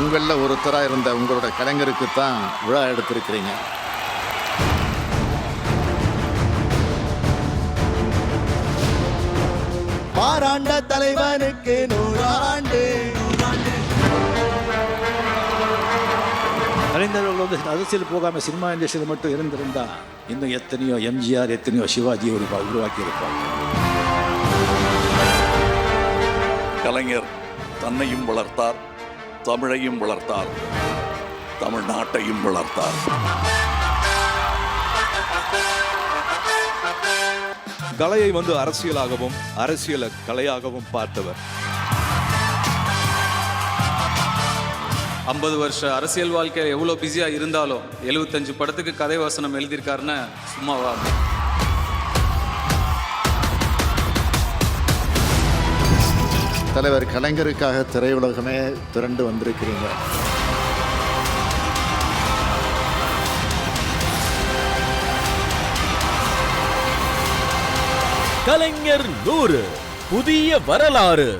உங்களில் ஒருத்தராக இருந்த உங்களோட கலைஞருக்கு தான் விழா எடுத்திருக்கிறீங்க. பாராண்ட தலைவனுக்கு நூறாண்டு. கலைஞர்கள் வந்து அரசியல் போகாமல் சினிமா இண்டஸ்ட்ரியில் மட்டும் இருந்திருந்தா இன்னும் எத்தனையோ எம்ஜிஆர் எத்தனையோ சிவாஜி ஒரு உருவாக்கி இருப்பாங்க கலைஞர் தன்னையும் வளர்த்தார். தமிழையும் வளர்த்தார். தமிழ்நாட்டையும் வளர்த்தார். கலையை வந்து அரசியலாகவும் அரசியலை கலையாகவும் பார்த்தவர். ஐம்பது வருஷ அரசியல் வாழ்க்கையில் எவ்வளோ பிஸியாக இருந்தாலும் எழுபத்தஞ்சு படத்துக்கு கதை வசனம் எழுதியிருக்காருன்னு சும்மாவா? தலைவர் கலைஞருக்காக திரையுலகமே திரண்டு வந்திருக்கிறீங்க. கலைஞர் நூறு புதிய வரலாறு.